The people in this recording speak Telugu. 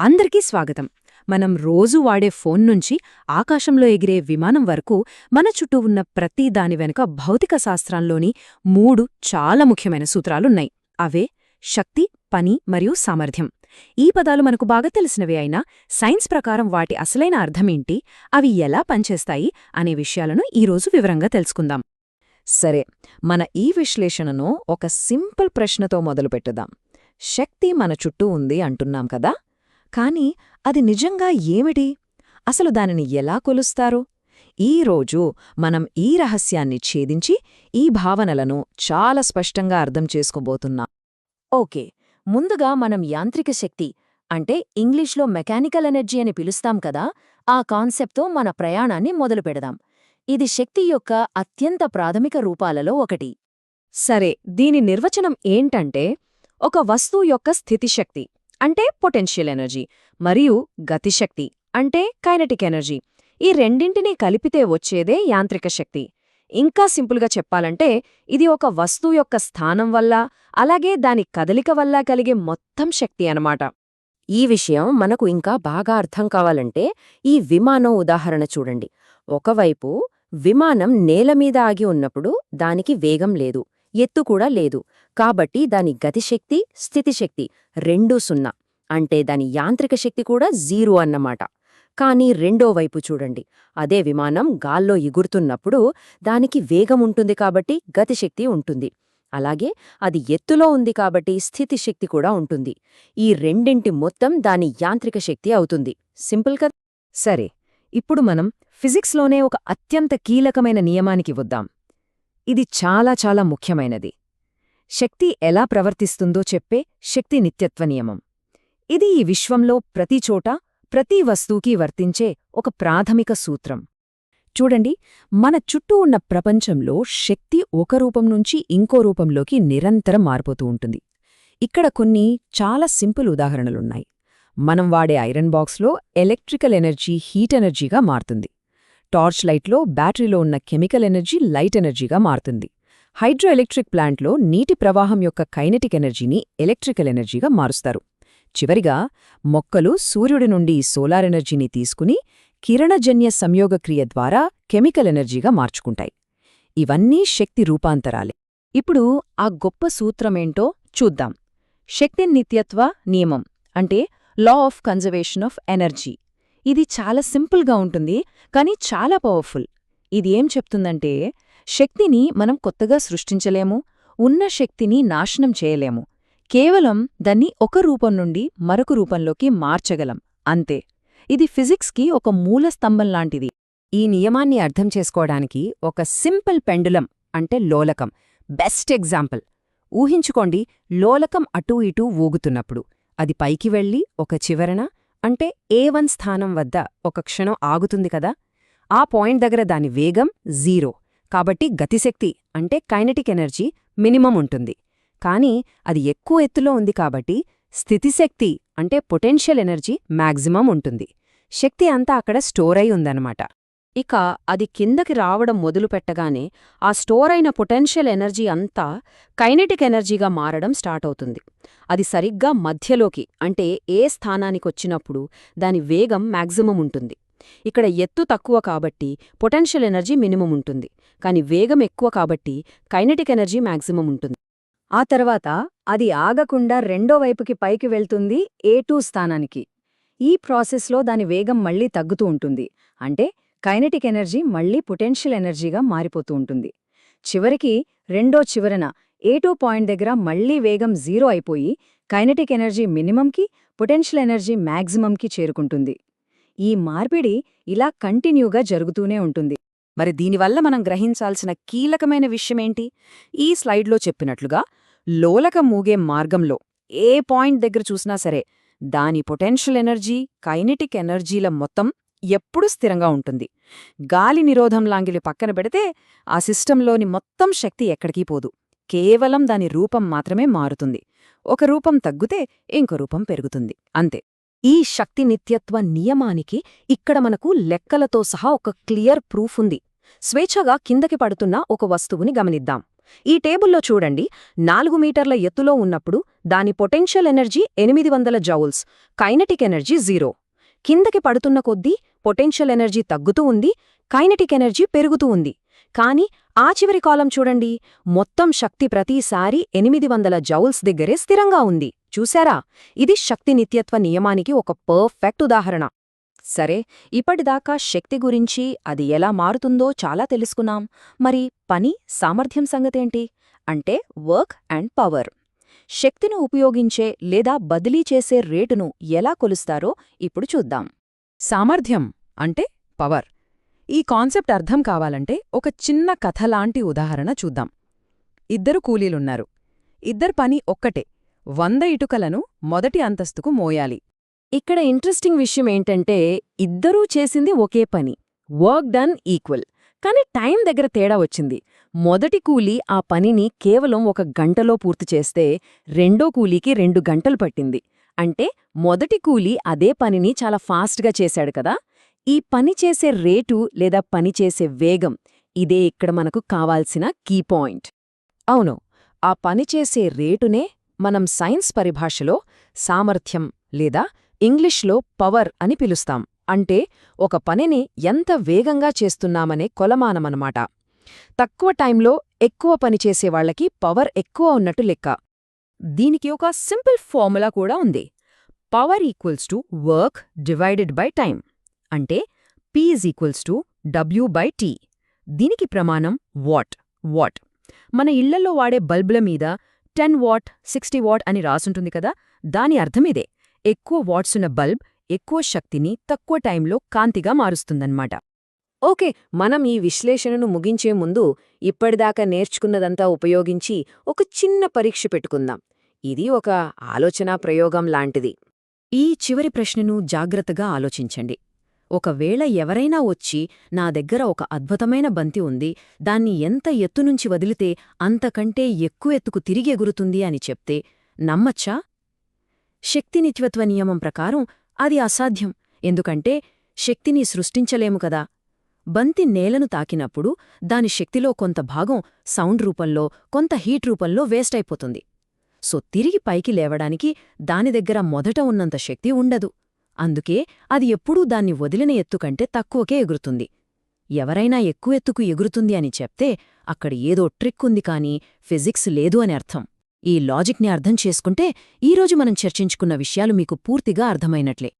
అందరికీ స్వాగతం. మనం రోజూ వాడే ఫోన్ నుంచి ఆకాశంలో ఎగిరే విమానం వరకు మన చుట్టూ ఉన్న ప్రతి దాని వెనుక భౌతిక శాస్త్రంలోని మూడు చాలా ముఖ్యమైన సూత్రాలున్నాయి. అవే శక్తి పని మరియు సామర్థ్యం. ఈ పదాలు మనకు బాగా తెలిసినవే అయినా సైన్స్ ప్రకారం వాటి అసలైన అర్థమేంటి అవి ఎలా పనిచేస్తాయి అనే విషయాలను ఈరోజు వివరంగా తెలుసుకుందాం. సరే మన ఈ విశ్లేషణను ఒక సింపుల్ ప్రశ్నతో మొదలుపెట్టుదాం. శక్తి మన చుట్టూ ఉంది అంటున్నాం కదా? కాని అది నిజంగా ఏమిటి? అసలు దానిని ఎలా కొలుస్తారు? ఈరోజు మనం ఈ రహస్యాన్ని ఛేదించి ఈ భావనలను చాలా స్పష్టంగా అర్థం చేసుకోబోతున్నాం. ఓకే ముందుగా మనం యాంత్రిక శక్తి అంటే ఇంగ్లీష్లో మెకానికల్ ఎనర్జీ అని పిలుస్తాం కదా ఆ కాన్సెప్ట్తో మన ప్రయాణాన్ని మొదలుపెడదాం ఇది శక్తి యొక్క అత్యంత ప్రాథమిక రూపాలలో ఒకటి. సరే దీని నిర్వచనం ఏంటంటే ఒక వస్తువు యొక్క స్థితిశక్తి. అంటే పొటెన్షియల్ ఎనర్జీ మరియు గతిశక్తి అంటే కైనటిక్ ఎనర్జీ ఈ రెండింటినీ కలిపితే వచ్చేదే యాంత్రిక శక్తి. ఇంకా సింపుల్గా చెప్పాలంటే ఇది ఒక వస్తువు యొక్క స్థానం వల్ల అలాగే దాని కదలిక వల్ల కలిగే మొత్తం శక్తి అనమాట ఈ విషయం మనకు ఇంకా బాగా అర్థం కావాలంటే ఈ విమానం ఉదాహరణ చూడండి. ఒకవైపు విమానం నేలమీద ఆగి ఉన్నప్పుడు దానికి వేగం లేదు ఎత్తు కూడా లేదు. కాబట్టి దాని గతిశక్తి స్థితిశక్తి రెండూ సున్నా. అంటే దాని యాంత్రిక శక్తి కూడా జీరో అన్నమాట. కానీ రెండో వైపు చూడండి. అదే విమానం గాల్లో ఎగురుతున్నప్పుడు దానికి వేగం ఉంటుంది కాబట్టి గతిశక్తి ఉంటుంది. అలాగే అది ఎత్తులో ఉంది కాబట్టి స్థితిశక్తి కూడా ఉంటుంది. ఈ రెండింటి మొత్తం దాని యాంత్రిక శక్తి అవుతుంది. సింపుల్ కదా? సరే. ఇప్పుడు మనం ఫిజిక్స్లోనే ఒక అత్యంత కీలకమైన నియమానికి వద్దాం. ఇది చాలా చాలా ముఖ్యమైనది. శక్తి ఎలా ప్రవర్తిస్తుందో చెప్పే శక్తి నిత్యత్వ నియమం. ఇది ఈ విశ్వంలో ప్రతిచోటా ప్రతి వస్తువుకి వర్తించే ఒక ప్రాథమిక సూత్రం. చూడండి మన చుట్టూ ఉన్న ప్రపంచంలో శక్తి ఒక రూపం నుంచి ఇంకో రూపంలోకి నిరంతరం మారిపోతూ ఉంటుంది. ఇక్కడ కొన్ని చాలా సింపుల్ ఉదాహరణలున్నాయి. మనం వాడే ఐరన్ బాక్స్లో ఎలక్ట్రికల్ ఎనర్జీ హీట్ ఎనర్జీగా మారుతుంది. టార్చ్ లైట్లో బ్యాటరీలో ఉన్న కెమికల్ ఎనర్జీ లైట్ ఎనర్జీగా మారుతుంది. హైడ్రో ఎలక్ట్రిక్ ప్లాంట్లో నీటి ప్రవాహం యొక్క కైనెటిక్ ఎనర్జీని ఎలక్ట్రికల్ ఎనర్జీగా మారుస్తారు. చివరిగా మొక్కలు సూర్యుడి నుండి సోలార్ ఎనర్జీని తీసుకుని కిరణజన్య సంయోగక్రియ ద్వారా కెమికల్ ఎనర్జీగా మార్చుకుంటాయి. ఇవన్నీ శక్తి రూపాంతరాలే. ఇప్పుడు ఆ గొప్ప సూత్రమేంటో చూద్దాం. శక్తి నిత్యత్వ నియమం అంటే law of conservation of energy ఇది చాలా సింపుల్గా ఉంటుంది కానీ చాలా పవర్ఫుల్ ఇది ఏం చెప్తుందంటే శక్తిని మనం కొత్తగా సృష్టించలేము ఉన్న శక్తిని నాశనం చేయలేము. కేవలం దాన్ని ఒక రూపం నుండి మరొక రూపంలోకి మార్చగలం అంతే. ఇది ఫిజిక్స్కి ఒక మూల స్తంభం లాంటిది. ఈ నియమాన్ని అర్థం చేసుకోవడానికి ఒక సింపుల్ పెండులం అంటే లోలకం బెస్ట్ ఎగ్జాంపుల్. ఊహించుకోండి లోలకం అటూ ఇటూ ఊగుతున్నప్పుడు. అది పైకి వెళ్ళి ఒక చివరన అంటే ఏ వన్ స్థానం వద్ద ఒక క్షణం ఆగుతుంది కదా? ఆ పాయింట్ దగ్గర దాని వేగం జీరో. కాబట్టి గతిశక్తి అంటే కైనటిక్ ఎనర్జీ మినిమం ఉంటుంది. కానీ అది ఎక్కువ ఎత్తులో ఉంది కాబట్టి స్థితిశక్తి అంటే పొటెన్షియల్ ఎనర్జీ మ్యాక్సిమం ఉంటుంది. శక్తి అంతా అక్కడ స్టోర్ అయి ఉందన్నమాట. ఇక అది కిందకి రావడం మొదలుపెట్టగానే ఆ స్టోర్ అయిన పొటెన్షియల్ ఎనర్జీ అంతా కైనెటిక్ ఎనర్జీగా మారడం స్టార్ట్ అవుతుంది. అది సరిగ్గా మధ్యలోకి అంటే ఏ స్థానానికొచ్చినప్పుడు దాని వేగం మ్యాక్సిమం ఉంటుంది. ఇక్కడ ఎత్తు తక్కువ కాబట్టి పొటెన్షియల్ ఎనర్జీ మినిమం ఉంటుంది. కాని వేగం ఎక్కువ కాబట్టి కైనటిక్ ఎనర్జీ మ్యాక్సిమం ఉంటుంది. ఆ తర్వాత అది ఆగకుండా రెండో వైపుకి పైకి వెళ్తుంది ఏ టూ స్థానానికి. ఈ ప్రాసెస్లో దాని వేగం మళ్ళీ తగ్గుతూ ఉంటుంది. అంటే కైనటిక్ ఎనర్జీ మళ్ళీ పొటెన్షియల్ ఎనర్జీగా మారిపోతూ ఉంటుంది. చివరికి రెండో చివరన ఏ టూ పాయింట్ దగ్గర మళ్ళీ వేగం జీరో అయిపోయి కైనటిక్ ఎనర్జీ మినిమంకి పొటెన్షియల్ ఎనర్జీ మ్యాక్సిమంకి చేరుకుంటుంది. ఈ మార్పిడి ఇలా కంటిన్యూగా జరుగుతూనే ఉంటుంది. మరి దీనివల్ల మనం గ్రహించాల్సిన కీలకమైన విషయమేంటి? ఈ స్లైడ్లో చెప్పినట్లుగా లోలక మూగే మార్గంలో ఏ పాయింట్ దగ్గర చూసినా సరే దాని పొటెన్షియల్ ఎనర్జీ కైనెటిక్ ఎనర్జీల మొత్తం ఎప్పుడూ స్థిరంగా ఉంటుంది. గాలి నిరోధం లాంగిలి పక్కన పెడితే ఆ సిస్టంలోని మొత్తం శక్తి ఎక్కడికీ పోదు. కేవలం దాని రూపం మాత్రమే మారుతుంది. ఒక రూపం తగ్గుతే ఇంకో రూపం పెరుగుతుంది. అంతే. ఈ శక్తి నిత్యత్వ నియమానికి ఇక్కడ మనకు లెక్కలతో సహా ఒక క్లియర్ ప్రూఫ్ ఉంది. స్వేచ్ఛగా కిందకి పడుతున్న ఒక వస్తువుని గమనిద్దాం. ఈ టేబుల్లో చూడండి. నాలుగు మీటర్ల ఎత్తులో ఉన్నప్పుడు దాని పొటెన్షియల్ ఎనర్జీ ఎనిమిది వందల జౌల్స్ కైనటిక్ ఎనర్జీ జీరో. కిందకి పడుతున్న కొద్దీ పొటెన్షియల్ ఎనర్జీ తగ్గుతూ ఉంది కైనటిక్ ఎనర్జీ పెరుగుతూ ఉంది. కాని ఆ చివరి కాలం చూడండి. మొత్తం శక్తి ప్రతిసారి ఎనిమిది వందల జౌల్స్ దగ్గరే స్థిరంగా ఉంది. చూశారా? ఇది శక్తి నిత్యత్వ నియమానికి ఒక పర్ఫెక్ట్ ఉదాహరణ. సరే ఇప్పటిదాకా శక్తి గురించి అది ఎలా మారుతుందో చాలా తెలుసుకున్నాం. మరి పని సామర్థ్యం సంగతేంటి? అంటే వర్క్ అండ్ పవర్. శక్తిని ఉపయోగించే లేదా బదిలీ చేసే రేటును ఎలా కొలుస్తారో ఇప్పుడు చూద్దాం. సామర్థ్యం అంటే పవర్. ఈ కాన్సెప్ట్ అర్థం కావాలంటే ఒక చిన్న కథలాంటి ఉదాహరణ చూద్దాం. ఇద్దరు కూలీలున్నారు. ఇద్దరు పని ఒక్కటే. వంద ఇటుకలను మొదటి అంతస్తుకు మోయాలి. ఇక్కడ ఇంట్రెస్టింగ్ విషయం ఏంటంటే ఇద్దరూ చేసింది ఒకే పని వర్క్ డన్ ఈక్వల్. కానీ టైం దగ్గర తేడా వచ్చింది. మొదటి కూలీ ఆ పనిని కేవలం ఒక గంటలో పూర్తి చేస్తే రెండో కూలీకి రెండు గంటలు పట్టింది. అంటే మొదటి కూలీ అదే పనిని చాలా ఫాస్ట్గా చేశాడు కదా? ఈ పని చేసే రేటు లేదా పని చేసే వేగం ఇదే ఇక్కడ మనకు కావాల్సిన కీ పాయింట్. అవును ఆ పనిచేసే రేటునే మనం సైన్స్ పరిభాషలో సామర్థ్యం లేదా ఇంగ్లీష్లో పవర్ అని పిలుస్తాం. అంటే ఒక పనిని ఎంత వేగంగా చేస్తున్నామనే కొలమానమనమాట తక్కువ టైంలో ఎక్కువ పని చేసేవాళ్ళకి పవర్ ఎక్కువ ఉన్నట్టు లెక్క. దీనికి ఒక సింపుల్ ఫార్ములా కూడా ఉంది. Power equals to work divided by time. అంటే P is equals to W by T. దీనికి ప్రమాణం వాట్? వాట్? మన ఇళ్ళలో వాడే బల్బుల మీద టెన్ వాట్ సిక్స్టీ వాట్ అని రాసుంటుంది కదా దాని అర్థమిదే. ఎక్కువ వాట్సున్న బల్బ్ ఎక్కువ శక్తిని తక్కువ టైంలో కాంతిగా మారుస్తుందన్నమాట. ఓకే మనం ఈ విశ్లేషణను ముగించే ముందు ఇప్పటిదాకా నేర్చుకున్నదంతా ఉపయోగించి ఒక చిన్న పరీక్ష పెట్టుకుందాం. ఇది ఒక ఆలోచనా ప్రయోగం లాంటిది. ఈ చివరి ప్రశ్నను జాగ్రత్తగా ఆలోచించండి. ఒకవేళ ఎవరైనా వచ్చి నా దగ్గర ఒక అద్భుతమైన బంతి ఉంది దాన్ని ఎంత ఎత్తునుంచి వదిలితే అంతకంటే ఎక్కువ ఎత్తుకు తిరిగి ఎగురుతుంది అని చెప్తే నమ్మచ్చా? శక్తినిత్యత్వ నియమం ప్రకారం అది అసాధ్యం. ఎందుకంటే శక్తిని సృష్టించలేము కదా. బంతి నేలను తాకినప్పుడు దాని శక్తిలో కొంత భాగం సౌండ్ రూపంలో కొంత హీట్ రూపంలో వేస్ట్ అయిపోతుంది. సో తిరిగి పైకి లేవడానికి దాని దగ్గర మొదట ఉన్నంత శక్తి ఉండదు. అందుకే అది ఎప్పుడూ దాన్ని వదిలిన ఎత్తుకంటే తక్కువకే ఎగురుతుంది. ఎవరైనా ఎక్కువ ఎత్తుకు ఎగురుతుంది అని చెప్తే అక్కడ ఏదో ట్రిక్ ఉంది కానీ ఫిజిక్స్ లేదు అని అర్థం. ఈ లాజిక్ని అర్థం చేసుకుంటే ఈరోజు మనం చర్చించుకున్న విషయాలు మీకు పూర్తిగా అర్థమైనట్లే.